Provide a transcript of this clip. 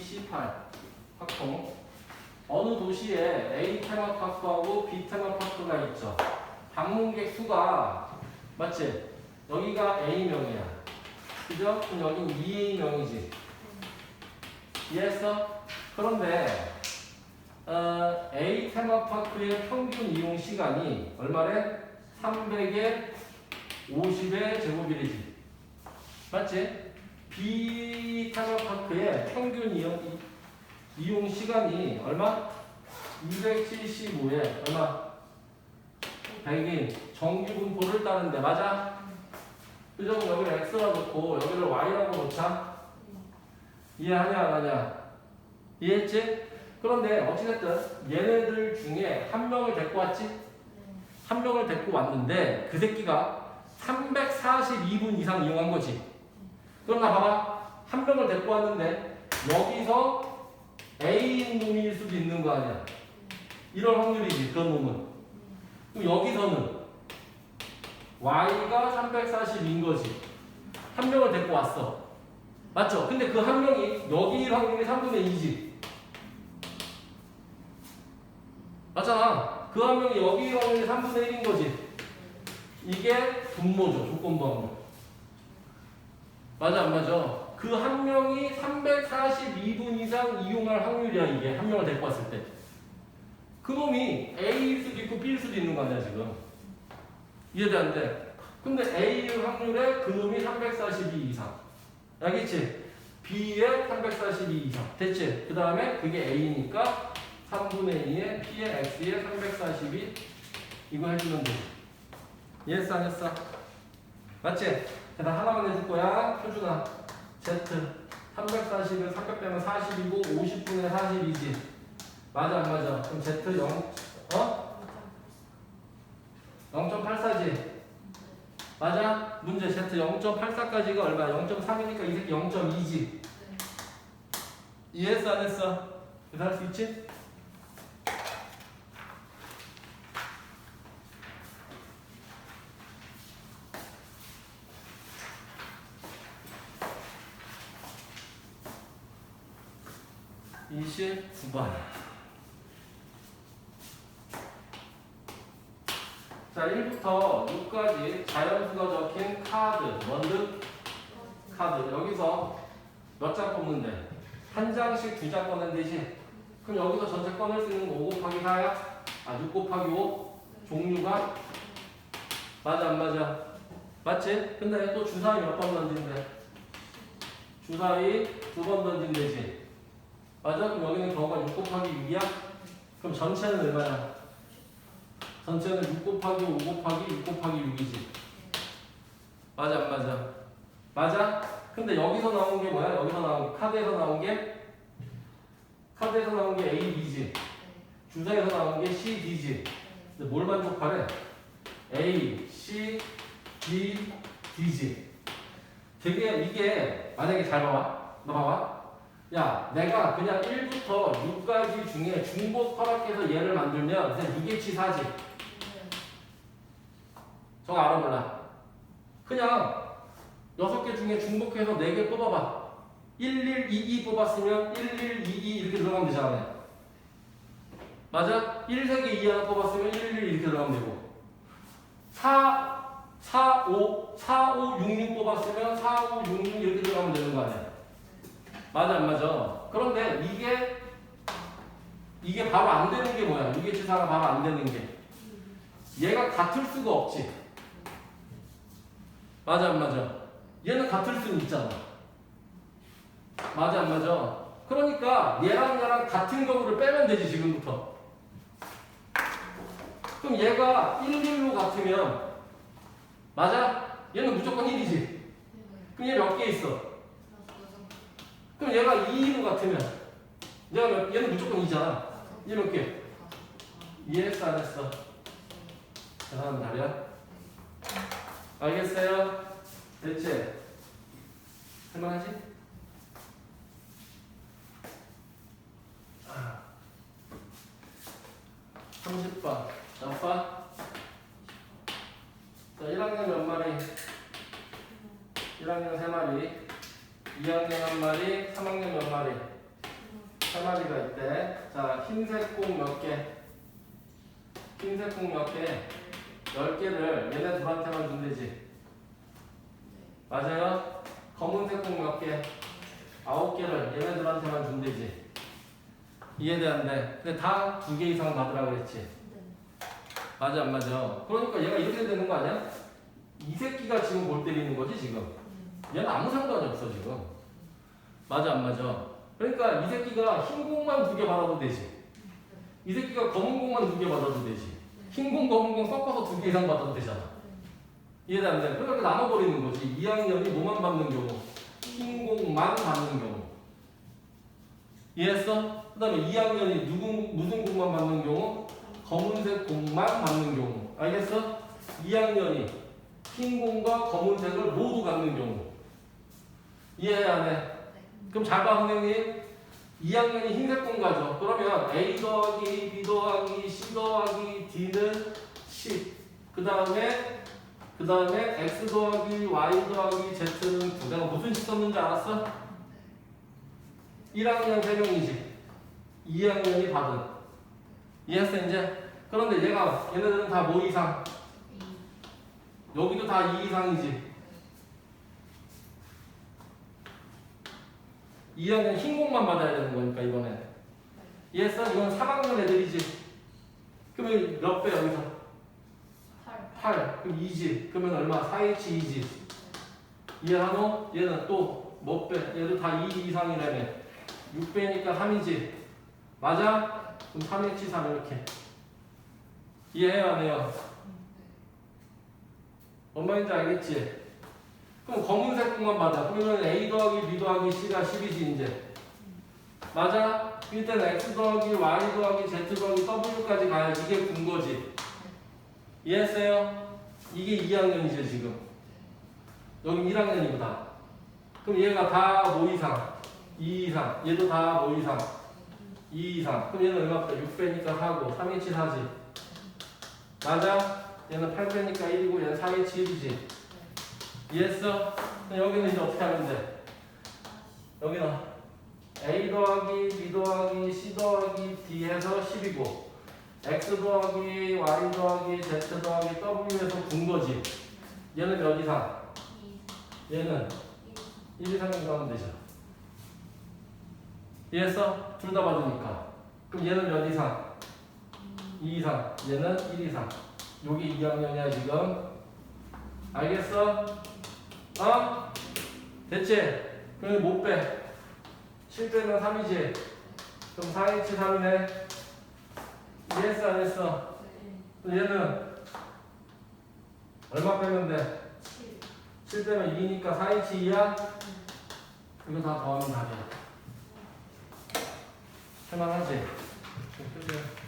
C8 확통 어느 도시에 A 테마파크하고 B 테마파크가 있죠. 방문객 수가 맞지? 여기가 A명이야. 그죠? 그럼 여긴 2A명이지. 이해했어? 그런데 어, A 테마파크의 평균 이용 시간이 얼마래? 300에 50의 제곱일이지. 맞지? B 테마파크의 평균 이용, 이- 이용 시간이 얼마? 275에 얼마? 100인 정규 분포를 따는데 맞아? 그죠? 여기를 X라고 놓고 여기를 Y라고 놓자. 이해하냐 안 하냐? 이해했지? 그런데 어찌됐든 얘네들 중에 한 명을 데리고 왔지? 한 명을 데리고 왔는데 그 새끼가 342분 이상 이용한 거지. 그러나 봐봐. 한 명을 데리고 왔는데 여기서 A인 놈일 수도 있는 거 아니야. 이런 확률이지. 그런 놈은. 그럼 여기서는 Y가 342인 거지. 한 명을 데리고 왔어. 맞죠? 근데 그 한 명이 여기일 확률이 3분의 2지. 맞잖아. 그 한 명이 여기일 확률이 3분의 1인 거지. 이게 분모죠. 조건부 확률. 맞아, 안 맞아? 그 한 명이 342분 이상 이용할 확률이야, 이게. 한 명을 데리고 왔을 때. 그 놈이 A일 수도 있고 B일 수도 있는 거 아니야, 지금. 이해돼, 안 돼? 근데 A일 확률에 그 놈이 342 이상. 알겠지? B에 342 이상. 됐지? 그 다음에 그게 A니까 3분의 2에 P에 X에 342 이거 해주면 돼. 이해했어 안 했어? 맞지? 그다음 하나만 해줄 거야. 표준아. Z 340을 300 빼면 40이고 50분의 40이지. 맞아 안 맞아? 그럼 Z 0 어? 0.84지. 맞아? 문제 Z 0.84까지가 얼마? 0.3이니까 이 새끼 0.2지. 이해했어 안 했어? 그래서 할수 있지? 이십구 번 자, 1부터 6까지 자연수가 적힌 카드, 뭔드? 카드. 여기서 몇 장 뽑는데? 한 장씩 두 장 꺼낸 되지? 그럼 여기서 전체 꺼낼 수 있는 거 5 곱하기 4야? 아, 6 곱하기 5? 종류가? 맞아, 안 맞아? 맞지? 근데 또 주사위 몇 번 던진대? 주사위 두 번 던진대지? 맞아? 그럼 여기는 경우가 6 곱하기 6이야? 그럼 전체는 얼마야? 전체는 6 곱하기 5 곱하기 6 곱하기 6이지. 맞아, 안 맞아? 맞아? 근데 여기서 나온 게 뭐야? 여기서 나온 게, 카드에서 나온 게, 카드에서 나온 게 A, B지. 주사에서 나온 게 C, D지. 근데 뭘 만족하래? A, C, D, D지. 되게 이게, 만약에 잘 봐봐. 너 봐봐. 야, 내가 그냥 1부터 6까지 중에 중복 허락해서 얘를 만들면 그냥 6의 치사지. 저거 알아 몰라. 그냥 6개 중에 중복해서 4개 뽑아봐. 1122 뽑았으면 1122 이렇게 들어가면 되잖아. 맞아? 1세개 2 하나 뽑았으면 11 이렇게 들어가면 되고. 4, 4, 5, 4, 5, 6, 6 뽑았으면 4, 5, 6, 6 이렇게 들어가면 되는 거 아니야. 맞아 안 맞아? 그런데 이게 이게 바로 안 되는 게 뭐야? 이게 치사가 바로 안 되는 게 얘가 같을 수가 없지. 맞아 안 맞아? 얘는 같을 수는 있잖아. 맞아 안 맞아? 그러니까 얘랑 얘랑 같은 경우를 빼면 되지 지금부터. 그럼 얘가 1, 1로 같으면 맞아? 얘는 무조건 1이지. 그럼 얘 몇 개 있어? 그럼 얘가 2로 같으면 얘가 몇, 얘는 무조건 2잖아. 얘몇 개? 이해했어 안 했어? 대단한 말이야. 알겠어요? 됐지? 할만하지? 아. 30번 몇 번? 자 1학년 몇 마리? 1학년 3마리 2학년 한 마리, 3학년 몇 마리? 세 마리가 있대. 자, 흰색 공 몇 개? 흰색 공 몇 개? 열 개를 얘네 둘한테만 준대지. 맞아요? 검은색 공 몇 개? 아홉 개를 얘네들한테만 준대지. 이해되는데, 근데 다 두 개 이상 받으라고 했지. 맞아 안 맞아? 그러니까 얘가 이렇게 되는 거 아니야? 이 새끼가 지금 골 때리는 거지 지금. 얘는 아무 상관이 없어 지금. 맞아 안 맞아? 그러니까 이 새끼가 흰 공만 두 개 받아도 되지. 이 새끼가 검은 공만 두 개 받아도 되지. 흰 공, 검은 공 섞어서 두 개 이상 받아도 되잖아. 이해되는데? 그렇게 나눠버리는 거지. 2학년이 뭐만 받는 경우? 흰 공만 받는 경우. 이해했어? 그 다음에 2학년이 누구, 무슨 공만 받는 경우? 검은색 공만 받는 경우. 알겠어? 2학년이 흰 공과 검은색을 모두 갖는 경우. 이해 안 해? 그럼 잘 봐, 선생님. 2학년이 흰색 공 가죠. 그러면 A 더하기 B 더하기 C 더하기 D는 10. 그 다음에 그 다음에 X 더하기 Y 더하기 Z는 9. 내가 무슨 식 썼는지 알았어? 1학년 3명이지. 2학년이 받은. 이해했어 이제? 그런데 얘가 얘네들은 다 뭐 이상? 여기도 다 2 이상이지. 2학년 흰 공만 받아야 되는 거니까 이번에. 이해했어? 이건 3학년 애들이지. 그러면 몇 배 여기서? 8. 그럼 2지. 그러면 얼마? 4H 2지. 이해하노? 얘는 또 몇 배? 얘도 다 2 이상이라며. 6배니까 3이지. 맞아? 그럼 3H 3 이렇게. 이해해요 안 해요? 뭔 말인지 알겠지? 그럼 검은색 공만 받아. 그러면 A 더하기 B 더하기 C가 10이지 이제. 맞아? 일단 X 더하기 Y 더하기 Z 더하기 W까지 가야지 이게 군 거지. 이해했어요? 이게 2학년이죠 지금. 여기 1학년이보다. 그럼 얘가 다뭐 이상? 2 이상. 얘도 다뭐 이상? 2 이상. 그럼 얘는 얼마다? 6배니까 4고 3H 4지. 맞아? 얘는 8배니까 1이고 얘는 4H 1이지. 이해했어? 여기는 이제 어떻게 하면 돼? 여기는 A 더하기 B 더하기 C 더하기 D 해서 10이고 X 더하기 Y 더하기 Z 더하기 W에서 군 거지. 얘는 몇 이상? 얘는 1 이상인가 하면 되죠. 이해했어? 둘다 받으니까. 그럼 얘는 몇 이상? 2 이상. 얘는 1 이상. 여기 2학년이야 지금. 알겠어? 어? 됐지? 그럼 못 빼. 7 빼면 3이지. 그럼 4H 3이네. 이해했어 안 했어? 그럼 얘는 얼마 빼면 돼? 7 빼면 2니까 4H 2야? 이거 다 더하면 답이야. 할만하지? 그치?